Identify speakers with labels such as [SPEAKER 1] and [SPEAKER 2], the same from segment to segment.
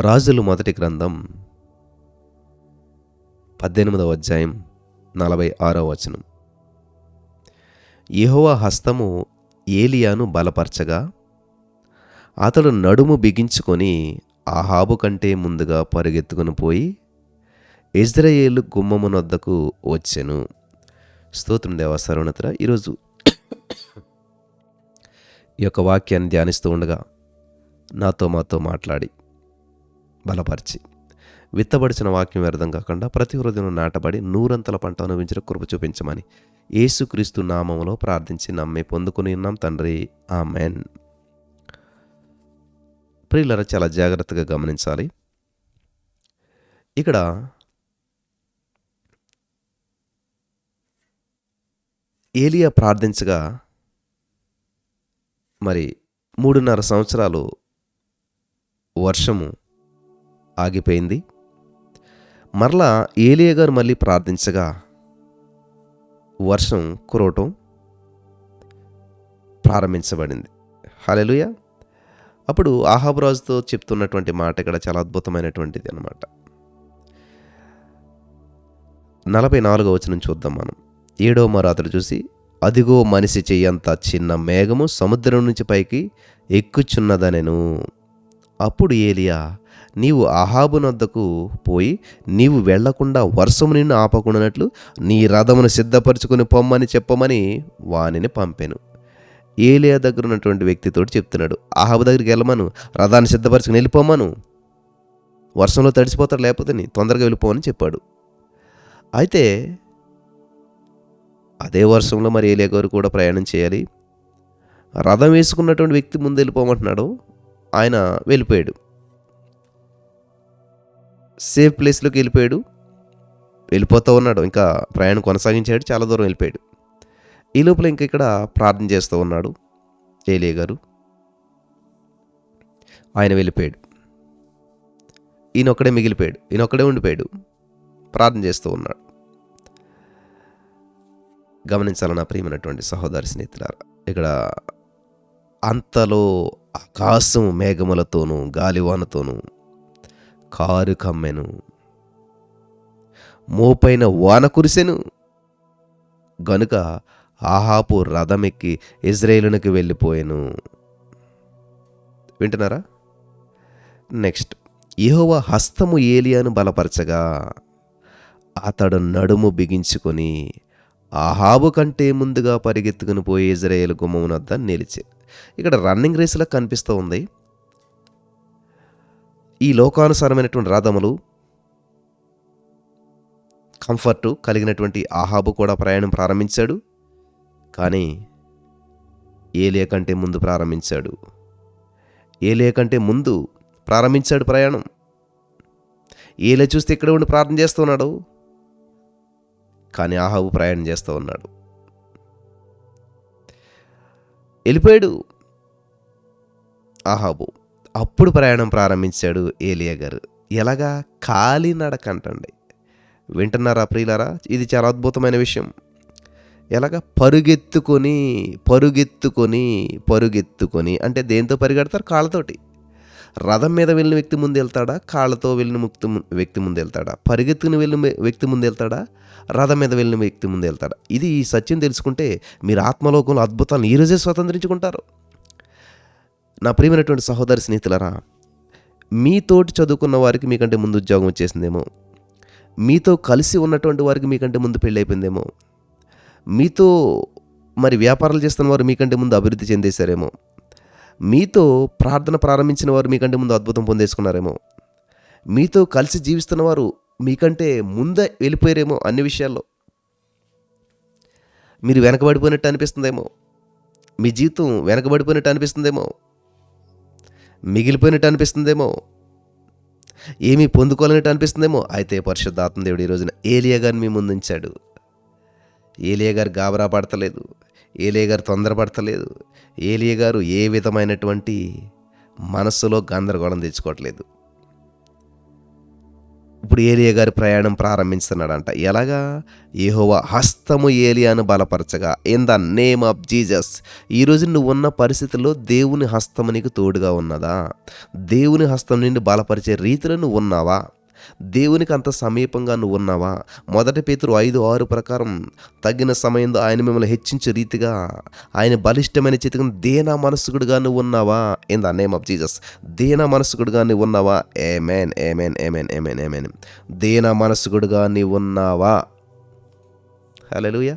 [SPEAKER 1] రాజులు మొదటి గ్రంథం పద్దెనిమిదవ అధ్యాయం నలభై ఆరవ వచనం. యహోవా హస్తము ఏలియాను బలపరచగా అతడు నడుము బిగించుకొని ఆహాబు కంటే ముందుగా పరిగెత్తుకుని పోయి ఇజ్రాయేలు గుమ్మమునొద్దకు వచ్చెను. స్తోత్రం దేవా సర్వనతర ఈరోజు ఈ యొక్క వాక్యాన్ని ధ్యానిస్తూ ఉండగా నాతో మాతో మాట్లాడి. బలపరిచి. విత్తబడిచిన వాక్యం వ్యర్థం కాకుండా ప్రతి హృదయం నాటబడి నూరంతల పంట అనుభవించిన కృప చూపించమని యేసుక్రీస్తు నామములో ప్రార్థించి నమ్మి పొందుకుని ఉన్నాం తండ్రి. ఆమెన్. ప్రియులరా చాలా జాగ్రత్తగా గమనించాలి. ఇక్కడ ఏలియా ప్రార్థించగా మరి మూడున్నర సంవత్సరాలు వర్షము ఆగిపోయింది. మరలా ఏలియా గారు మళ్ళీ ప్రార్థించగా వర్షం కురవటం ప్రారంభించబడింది. హలెలుయ అప్పుడు ఆహాబురాజుతో చెప్తున్నటువంటి మాట ఇక్కడ చాలా అద్భుతమైనటువంటిది అనమాట నలభై నాలుగో వచనం చూద్దాం మనం. ఏడో మరాతలు చూసి అదిగో మనిషి చెయ్యంత చిన్న మేఘము సముద్రం నుంచి పైకి ఎక్కుచున్నదనెను. అప్పుడు ఏలియా నీవు అహాబునద్దకు పోయి నీవు వెళ్ళకుండా వర్షము నిన్ను ఆపకుండానట్లు నీ రథమును సిద్ధపరచుకుని పొమ్మని చెప్పమని వానిని పంపాను. ఏలియా దగ్గర ఉన్నటువంటి వ్యక్తితో చెప్తున్నాడు. ఆహాబు దగ్గరికి వెళ్ళమను రథాన్ని సిద్ధపరచుకుని వెళ్ళిపోమను. వర్షంలో తడిసిపోతాడు లేకపోతే నీ తొందరగా వెళ్ళిపోమని చెప్పాడు. అయితే అదే వర్షంలో మరి ఏలియా గారు కూడా ప్రయాణం చేయాలి. రథం వేసుకున్నటువంటి వ్యక్తి ముందు వెళ్ళిపోమంటున్నాడు. ఆయన వెళ్ళిపోయాడు. సేఫ్ ప్లేస్లోకి వెళ్ళిపోయాడు. వెళ్ళిపోతూ ఉన్నాడు. ఇంకా ప్రయాణం కొనసాగించాడు. చాలా దూరం వెళ్ళిపోయాడు. ఈ లోపల ఇంక ఇక్కడ ప్రార్థన చేస్తూ ఉన్నాడు ఏలియ గారు. ఆయన వెళ్ళిపోయాడు. ఈయన ఒక్కడే మిగిలిపోయాడు. ఈయన ఒక్కడే ఉండిపోయాడు. ప్రార్థన చేస్తూ ఉన్నాడు. గమనించాలి నా ప్రియమైనటువంటి సహోదరి స్నేహితులారా? ఇక్కడ అంతలో ఆకాశం మేఘములతోనూ గాలివానతోనూ కారు కమ్మెను. మోపైన వాన కురిసెను. గనుక ఆహాపు రథమెక్కి ఇజ్రాయేలునికి వెళ్ళిపోయాను. వింటున్నారా? నెక్స్ట్. యహోవ హస్తము ఏలియాను బలపరచగా అతడు నడుము బిగించుకొని ఆహాబు కంటే ముందుగా పరిగెత్తుకుని పోయి ఇజ్రాయేల్ గుమ్మమునద్ద నిలిచి. ఇక్కడ రన్నింగ్ రేస్లా కనిపిస్తూ ఉంది. ఈ లోకానుసారమైనటువంటి రథములు కంఫర్టు కలిగినటువంటి ఆహాబు కూడా ప్రయాణం ప్రారంభించాడు. కానీ ఏలియా కంటే ముందు ప్రారంభించాడు. ఏలియా కంటే ముందు ప్రారంభించాడు ప్రయాణం. ఏలియా చూస్తే ఇక్కడ ఉండి ప్రార్థన చేస్తున్నాడు కానీ ఆహాబు ప్రయాణం చేస్తూ ఉన్నాడు. వెళ్ళిపోయాడు ఆహాబు అప్పుడు ప్రయాణం ప్రారంభించాడు ఏలియా గారు. ఎలాగా? కాలినడకంటండి వింటున్నారా ప్రియులారా? ఇది చాలా అద్భుతమైన విషయం. ఎలాగ? పరుగెత్తుకొని పరుగెత్తుకొని పరుగెత్తుకొని అంటే దేంతో పరిగెడతారు? కాళ్ళతోటి. రథం మీద వెళ్ళిన వ్యక్తి ముందు వెళ్తాడా? కాళ్ళతో వెళ్ళిన ముక్తి వ్యక్తి ముందు వెళ్తాడా? పరిగెత్తుకుని వెళ్ళిన వ్యక్తి ముందు వెళ్తాడా? రథం మీద వెళ్ళిన వ్యక్తి ముందు వెళ్తాడా? ఇది ఈ సత్యం తెలుసుకుంటే మీరు ఆత్మలోకంలో అద్భుతాన్ని ఈరోజే స్వతంత్రించుకుంటారు. నా ప్రియమైనటువంటి సహోదరి స్నేహితులరా మీతోటి చదువుకున్న వారికి మీకంటే ముందు ఉద్యోగం వచ్చేసిందేమో. మీతో కలిసి ఉన్నటువంటి వారికి మీకంటే ముందు పెళ్ళి అయిపోయిందేమో మీతో మరి వ్యాపారాలు చేస్తున్న వారు మీకంటే ముందు అభివృద్ధి చెందేశారేమో. మీతో ప్రార్థన ప్రారంభించిన వారు మీకంటే ముందు అద్భుతం పొందేసుకున్నారేమో. మీతో కలిసి జీవిస్తున్న వారు మీకంటే ముందే వెళ్ళిపోయారేమో అన్ని విషయాల్లో. మీరు వెనకబడిపోయినట్టు అనిపిస్తుందేమో. మీ జీవితం వెనకబడిపోయినట్టు అనిపిస్తుందేమో. మిగిలిపోయినట్టు అనిపిస్తుందేమో. ఏమీ పొందుకోలేనట్టు అనిపిస్తుందేమో. అయితే పరిశుద్ధాత్మదేవుడు ఈ రోజున ఏలియా గారిని మీ ముందుంచాడు ఏలియా గారు గాబరా పడతలేదు. ఏలియా గారు తొందరపడతలేదు ఏలియా గారు ఏ విధమైనటువంటి మనస్సులో గందరగోళం తెచ్చుకోవట్లేదు. ఇప్పుడు ఏలియా గారి ప్రయాణం ప్రారంభిస్తున్నాడంట ఎలాగా? యెహోవా హస్తము ఏలియాను బలపరచగా in the name of Jesus ఈరోజు నువ్వు ఉన్న పరిస్థితుల్లో దేవుని హస్తము నీకు తోడుగా ఉన్నదా? దేవుని హస్తం నిన్ను బలపరిచే రీతిలో నువ్వు ఉన్నావా దేవునికి అంత సమీపంగా నువ్వు ఉన్నావా మొదటి పేతురు ఐదు ఆరు ప్రకారం తగిన సమయంలో ఆయన మిమ్మల్ని హెచ్చించే రీతిగా ఆయన బలిష్టమైన చేతికి దేనా మనసుకుడుగా నువ్వు ఉన్నావా in the name of Jesus Dena మనసుకుడుగా నువ్వు ఉన్నావా amen amen amen amen amen Dena మనసుకుడుగా నీవు ఉన్నావా హలోయ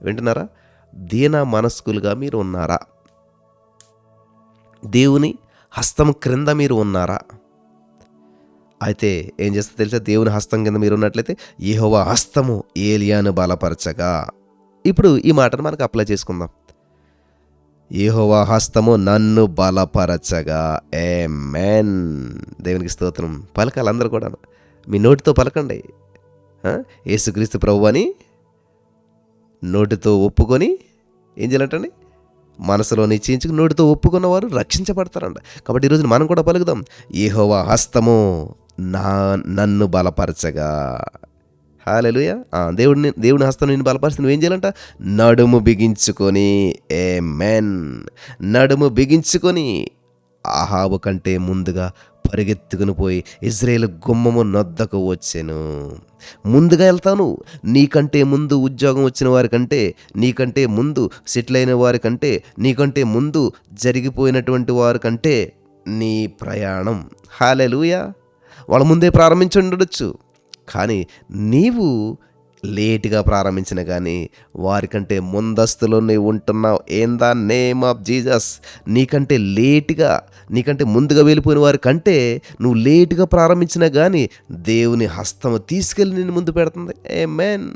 [SPEAKER 1] వింటున్నారా? దీన మనస్కులుగా మీరు ఉన్నారా? దేవుని హస్తం క్రింద మీరు ఉన్నారా? అయితే ఏం చేస్తే తెలుసా? దేవుని హస్తం కింద మీరు ఉన్నట్లయితే యెహోవా హస్తము ఏలియాను బలపరచగా. ఇప్పుడు ఈ మాటను మనకు అప్లై చేసుకుందాం. ఏహోవ హస్తము నన్ను బలపరచగా. ఏ మెన్ దేవునికి స్తోత్రం. పలకాలి అందరూ కూడా మీ నోటితో పలకండి. ఏసుక్రీస్తు ప్రభు అని నోటితో ఒప్పుకొని ఏం చేయాలంటండి? మనసులో నిశ్చయించుకుని నోటితో ఒప్పుకున్నవారు రక్షించబడతారంట. కాబట్టి ఈరోజు మనం కూడా పలుకుదాం. ఏహోవా హస్తము నా నన్ను బలపరచగా. హాలెలుయ దేవుడిని దేవుని హస్తం నేను బలపరిచి నువ్వేం చేయాలంట? నడుము బిగించుకొని ఏ మెన్ నడుము బిగించుకొని ఆహాబు కంటే ముందుగా పరిగెత్తుకుని పోయి ఇజ్రాయేల్ గుమ్మము నొద్దకు వచ్చాను. ముందుగా వెళ్తాను. నీకంటే ముందు ఉద్యోగం వచ్చిన వారికంటే నీకంటే ముందు సెటిల్ అయిన వారికంటే నీకంటే ముందు జరిగిపోయినటువంటి వారికంటే నీ ప్రయాణం. హాలెలుయా వాళ్ళ ముందే ప్రారంభించి ఉండొచ్చు. కానీ నీవు లేటుగా ప్రారంభించిన కానీ వారికంటే ముందస్తులో నీవు ఉంటున్నావు. ఏం ద నేమ్ ఆఫ్ జీజస్ నీకంటే లేటుగా నీకంటే ముందుగా వెళ్ళిపోయిన వారి కంటే నువ్వు లేటుగా ప్రారంభించినా కానీ దేవుని హస్తము తీసుకెళ్ళి నేను ముందు పెడుతుంది. ఏ మేన్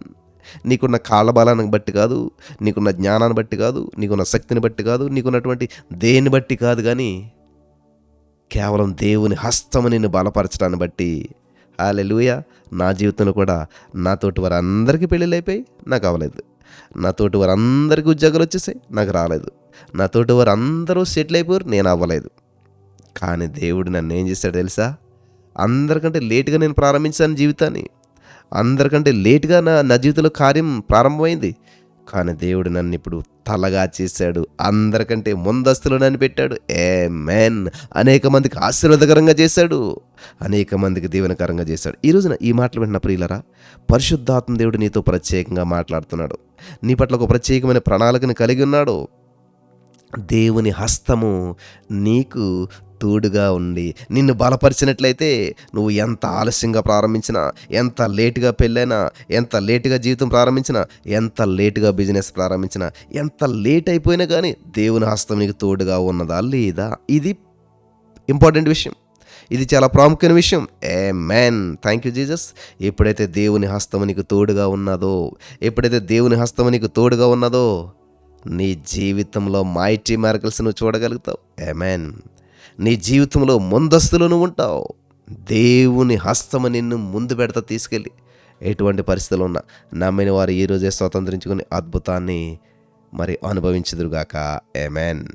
[SPEAKER 1] నీకున్న కాళ్ళ బలాన్ని బట్టి కాదు నీకున్న జ్ఞానాన్ని బట్టి కాదు నీకున్న శక్తిని బట్టి కాదు నీకున్నటువంటి దేన్ని బట్టి కాదు కానీ కేవలం దేవుని హస్తము నిన్ను బలపరచడాన్ని బట్టి. హాలెలుయ నా జీవితంలో కూడా నాతోటి వారందరికీ పెళ్ళిళ్ళు అయిపోయి నాకు అవ్వలేదు. నాతోటి వారందరికీ ఉద్యోగాలు వచ్చేసాయి నాకు రాలేదు. నాతోటి వారు అందరూ సెటిల్ అయిపోయారు నేను అవ్వలేదు. కానీ దేవుడు నన్ను ఏం చేశాడు తెలుసా? అందరికంటే లేటుగా నేను ప్రారంభించాను జీవితాన్ని. అందరికంటే లేటుగా నా నా జీవితంలో కార్యం ప్రారంభమైంది. కానీ దేవుడు నన్ను ఇప్పుడు తలగా చేశాడు. అందరికంటే ముందస్తులో నన్ను పెట్టాడు. ఏ మెన్ అనేక మందికి ఆశీర్వాదకరంగా చేశాడు. అనేక మందికి దీవెనకరంగా చేశాడు. ఈ రోజున ఈ మాటలు విన్న ప్రియులరా పరిశుద్ధాత్మ దేవుడు నీతో ప్రత్యేకంగా మాట్లాడుతున్నాడు. నీ పట్ల ఒక ప్రత్యేకమైన ప్రణాళికను కలిగి ఉన్నాడు. దేవుని హస్తము నీకు తోడుగా ఉండి నిన్ను బలపరిచినట్లయితే నువ్వు ఎంత ఆలస్యంగా ప్రారంభించినా ఎంత లేటుగా పెళ్ళైనా ఎంత లేటుగా జీవితం ప్రారంభించినా ఎంత లేటుగా బిజినెస్ ప్రారంభించినా ఎంత లేట్ అయిపోయినా కానీ దేవుని హస్తం నీకు తోడుగా ఉన్నదా లేదా? ఇది ఇంపార్టెంట్ విషయం. ఇది చాలా ప్రాముఖ్యమైన విషయం. A man thank you Jesus ఎప్పుడైతే దేవుని హస్తం నీకు తోడుగా ఉన్నదో ఎప్పుడైతే దేవుని హస్తం నీకు తోడుగా ఉన్నదో నీ జీవితంలో మైటీ మార్కల్స్ నువ్వు చూడగలుగుతావు. ఏ మ్యాన్ నీ జీవితంలో ముందస్తులను ఉంటావు. దేవుని హస్తము నిన్ను ముందు పెడతా తీసుకెళ్ళి. ఎటువంటి పరిస్థితులు ఉన్నా నమ్మిన వారు ఈరోజే స్వతంత్రించుకుని అద్భుతాన్ని మరి అనుభవించుదురుగాక. ఏమెన్